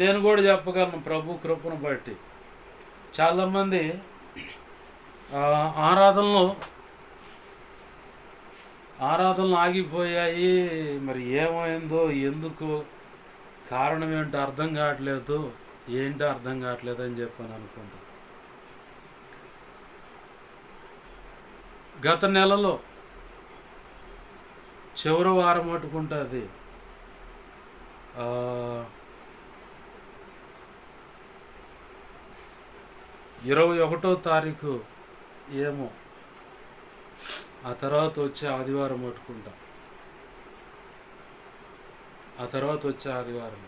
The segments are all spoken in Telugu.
నేను కూడా చెప్పగలను ప్రభు కృపను బట్టి. చాలామంది ఆరాధనలు ఆరాధనలో ఆరాధనలు ఆగిపోయాయి మరి ఏమైందో ఎందుకు కారణం ఏంటో అర్థం కావట్లేదు ఏంటో అర్థం కావట్లేదు అని చెప్పాను అనుకుంటా. గత నెలలో చివరి వారం పట్టుకుంటుంది ఇరవై ఒకటో తారీఖు ఏమో. ఆ తర్వాత వచ్చే ఆదివారం పట్టుకుంటా ఆ తర్వాత వచ్చే ఆదివారం.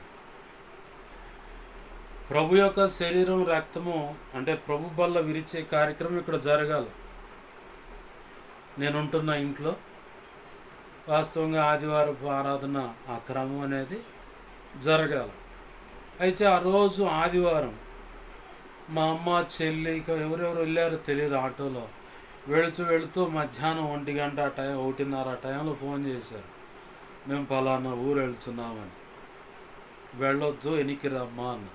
ప్రభు యొక్క శరీరం రక్తము అంటే ప్రభు బల్ల విరిచే కార్యక్రమం ఇక్కడ జరగాలి. నేను ఉంటున్న ఇంట్లో వాస్తవంగా ఆదివారపు ఆరాధన ఆ క్రమం అనేది జరగాలి. అయితే ఆ రోజు ఆదివారం మా అమ్మ చెల్లి ఇంకా ఎవరెవరు వెళ్ళారో తెలియదు ఆటోలో. వెళుతూ వెళుతూ మధ్యాహ్నం ఒంటి గంట ఆ టైం ఒకటిన్నర ఆ టైంలో ఫోన్ చేశారు. మేము పలానా ఊరు వెళ్తున్నామని. వెళ్ళొద్దు ఎనికి రమ్మా అన్న.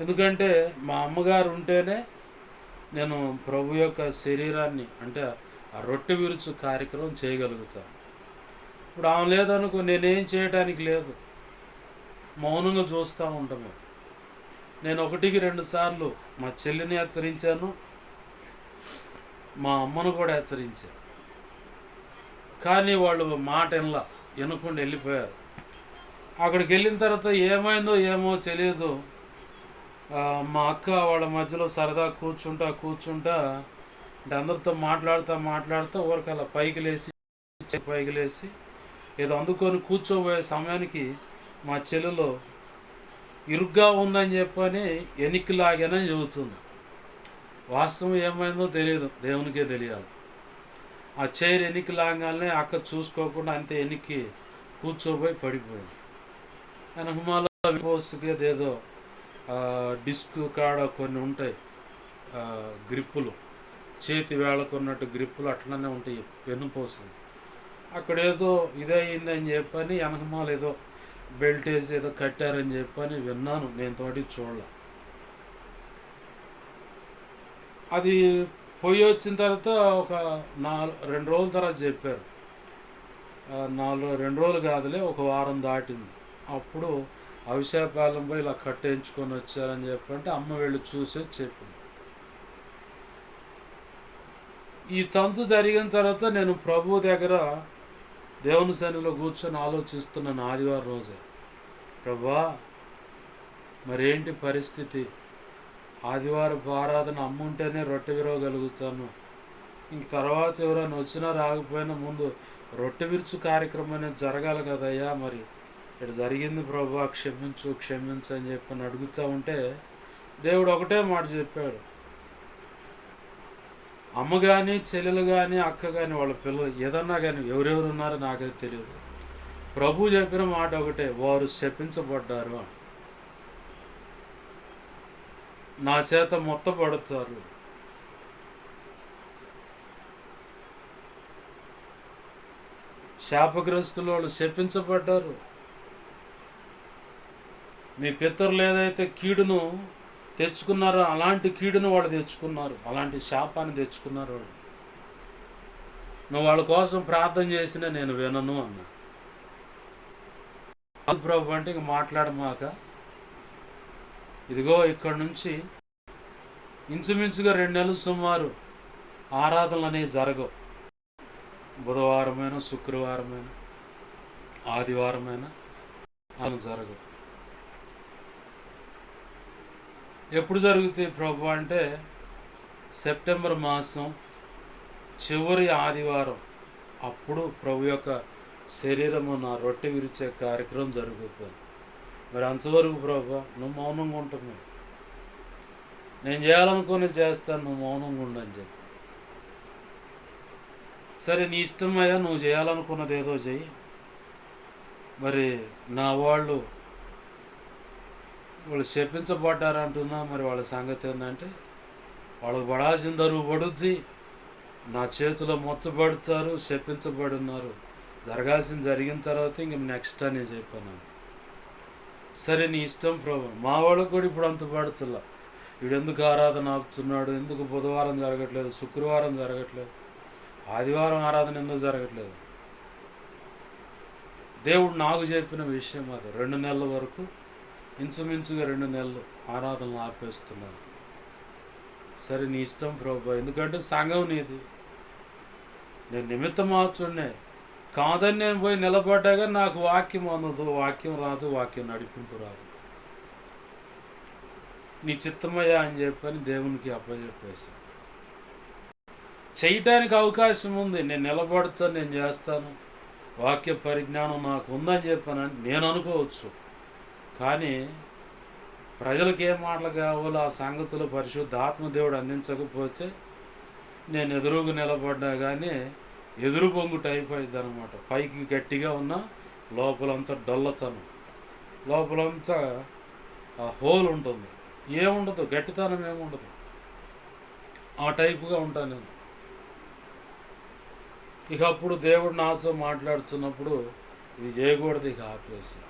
ఎందుకంటే మా అమ్మగారు ఉంటేనే నేను ప్రభు యొక్క శరీరాన్ని అంటే ఆ రొట్టె విరుచు కార్యక్రమం చేయగలుగుతాను ఇప్పుడు ఆమె లేదనుకో నేనేం చేయడానికి లేదు. మౌనంగా చూస్తూ ఉంటాము. నేను ఒకటికి రెండు సార్లు మా చెల్లిని హెచ్చరించాను మా అమ్మను కూడా హెచ్చరించాను. కానీ వాళ్ళు మాట వినలా వినకుండా వెళ్ళిపోయారు. అక్కడికి వెళ్ళిన తర్వాత ఏమైందో ఏమో తెలియదు. మా అక్క వాళ్ళ మధ్యలో సరదా కూర్చుంటా కూర్చుంటా అంటే అందరితో మాట్లాడుతూ మాట్లాడుతూ ఊరికి అలా పైకి లేచి పైకి లేచి ఏదో అందుకొని కూర్చోబోయే సమయానికి మా చెల్లెలో ఇరుగ్గా ఉందని చెప్పని ఎనికి లాగానే చెబుతుంది. వాస్తవం ఏమైందో తెలియదు దేవునికే తెలియాలి. ఆ చైర్ ఎనికి లాగానే అక్క చూసుకోకుండా అంతే ఎనికి కూర్చోబోయి పడిపోయింది. వెనకమాల పోస్ట్కి ఏదో డిస్క్ కాడ కొన్ని ఉంటాయి. గ్రిప్పులు. చేతి వేళకున్నట్టు గ్రిప్పులు అట్లనే ఉంటాయి. వెన్నుపోస్తుంది అక్కడ ఏదో ఇదే అయిందని చెప్పని వెనకమాల ఏదో బెల్ట్ వేసి ఏదో కట్టారని చెప్పని విన్నాను. నేను తోటి చూడలే. అది పోయి వచ్చిన తర్వాత ఒక నాలుగు రెండు రోజుల తర్వాత చెప్పారు. నాలుగు రెండు రోజులు కాదులే ఒక వారం దాటింది. అప్పుడు అవిశాపాలెం పోయి ఇలా కట్టేయించుకొని వచ్చారని చెప్పంటే అమ్మ వెళ్ళి చూసి చెప్పింది. ఈ తంతు జరిగిన తర్వాత నేను ప్రభు దగ్గర దేవుని సన్నిలో కూర్చొని ఆలోచిస్తున్నాను ఆదివారం రోజే. ప్రభా మరేంటి పరిస్థితి? ఆదివారపు ఆరాధన అమ్ముంటేనే రొట్టె విరవగలుగుతాను. ఇంక తర్వాత ఎవరైనా వచ్చినా రాకపోయినా ముందు రొట్టె విరుచు కార్యక్రమం అనేది జరగాలి కదయ్యా మరి. ఇక్కడ జరిగింది ప్రభా క్షమించు క్షమించు అని చెప్పని అడుగుతూ ఉంటే దేవుడు ఒకటే మాట చెప్పాడు. అమ్మ కానీ చెల్లెలు కానీ అక్క కానీ వాళ్ళ పిల్లలు ఏదన్నా కానీ ఎవరెవరు ఉన్నారో నాకైతే తెలియదు ప్రభు చెప్పిన మాట ఒకటే వారు శపించబడ్డారు నా చేత మొత్తపడతారు శాపగ్రస్తులు వాళ్ళు శపించబడ్డారు. మీ పితరులు ఏదైతే కీడును తెచ్చుకున్నారు అలాంటి కీడును వాళ్ళు తెచ్చుకున్నారు అలాంటి శాపాన్ని తెచ్చుకున్నారు వాళ్ళు నువ్వు వాళ్ళ కోసం ప్రార్థన చేసినా నేను వినను అన్నా. ప్రభు అంటే ఇంక మాట్లాడమాక ఇదిగో ఇక్కడ నుంచి ఇంచుమించుగా రెండు నెలలు సుమారు ఆరాధనలు అనేవి జరగవు. బుధవారమైన శుక్రవారమైన ఆదివారమైన అలా జరగవు. ఎప్పుడు జరుగుతాయి ప్రభు అంటే సెప్టెంబర్ మాసం చివరి ఆదివారం. అప్పుడు ప్రభు యొక్క శరీరము నా రొట్టె విరిచే కార్యక్రమం జరుగుతుంది. మరి అంతవరకు ప్రభు నువ్వు మౌనంగా ఉంటున్నావు. నేను చేయాలనుకుని చేస్తాను నువ్వు మౌనంగా ఉండని చెప్పి. సరే నీ ఇష్టమయ్యా నువ్వు చేయాలనుకున్నది ఏదో చెయ్యి. మరి నా వాళ్ళు వాళ్ళు శపించబడ్డారు అంటున్నా మరి వాళ్ళ సంగతి ఏంటంటే వాళ్ళకు పడాల్సిన దరువు పడుద్ది నా చేతిలో మొచ్చబడతారు శప్పించబడి ఉన్నారు. జరగాల్సింది జరిగిన తర్వాత ఇంక నెక్స్ట్ అని చెప్పాను. సరే నీ ఇష్టం ప్రభు. మా వాళ్ళకు కూడా ఇప్పుడు అంత పడుతుల్లా. వీడు ఎందుకు ఆరాధన ఆపుతున్నాడు? ఎందుకు బుధవారం జరగట్లేదు? శుక్రవారం జరగట్లేదు? ఆదివారం ఆరాధన ఎందుకు జరగట్లేదు? దేవుడు నాకు చెప్పిన విషయం అది. రెండు నెలల వరకు ఇంచుమించుగా రెండు నెలలు ఆరాధనలు ఆపేస్తున్నాను సరే నీ ఇష్టం ప్రభా ఎందుకంటే సంఘం నీది. నేను నిమిత్తం మార్చుండే కాదని నేను పోయి నిలబడ్డాగా నాకు వాక్యం అందదు వాక్యం రాదు వాక్యం నడిపింపు రాదు. నీ చిత్తమయ్యా అని చెప్పని దేవునికి అప్పచెప్పేసి చేయటానికి అవకాశం ఉంది. నేను నిలబడతాను నేను చేస్తాను. వాక్య పరిజ్ఞానం నాకు ఉందని చెప్పానని నేను అనుకోవచ్చు. కానీ ప్రజలకు ఏ మాటలు కావాలో ఆ సంగతులు పరిశుద్ధ ఆత్మదేవుడు అందించకపోతే నేను ఎదురుగు నిలబడ్డా కానీ ఎదురు టైప్ అవుతుంది అనమాట పైకి గట్టిగా ఉన్న లోపలంతా డొల్లతనం. లోపలంతా ఆ హోల్ ఉంటుంది. ఏముండదు గట్టితనం ఏముండదు. ఆ టైపుగా ఉంటాను నేను. ఇక అప్పుడు దేవుడు నాతో మాట్లాడుతున్నప్పుడు ఇది చేయకూడదు ఇక ఆపేసి.